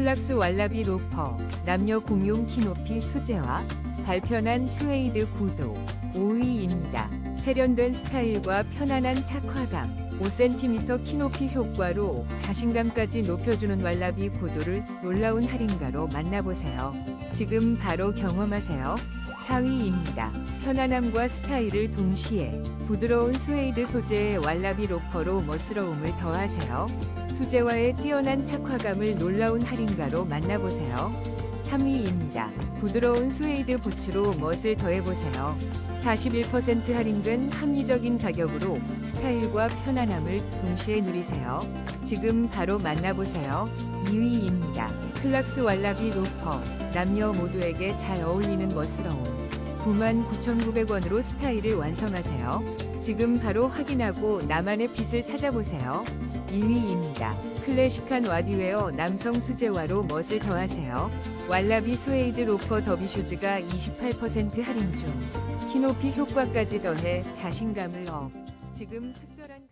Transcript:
클락스 왈라비 로퍼 남녀 공용 키높이 수제화 발편한 스웨이드 구도 5위입니다. 세련된 스타일과 편안한 착화감 5cm 키높이 효과로 자신감까지 높여주는 왈라비 구도를 놀라운 할인가로 만나보세요. 지금 바로 경험하세요. 4위입니다. 편안함과 스타일을 동시에 부드러운 스웨이드 소재의 왈라비 로퍼로 멋스러움을 더하세요. 수제화의 뛰어난 착화감을 놀라운 할인가로 만나보세요. 3위입니다. 부드러운 스웨이드 부츠로 멋을 더해보세요. 41% 할인된 합리적인 가격으로 스타일과 편안함을 동시에 누리세요. 지금 바로 만나보세요. 2위입니다. 클락스 왈라비 로퍼. 남녀 모두에게 잘 어울리는 멋스러움. 99,900원으로 스타일을 완성하세요. 지금 바로 확인하고 나만의 핏을 찾아보세요. 1위입니다. 클래식한 와디웨어 남성 수제화로 멋을 더하세요. 왈라비 스웨이드 로퍼 더비 슈즈가 28% 할인 중. 키높이 효과까지 더해 자신감을 업. 지금 특별한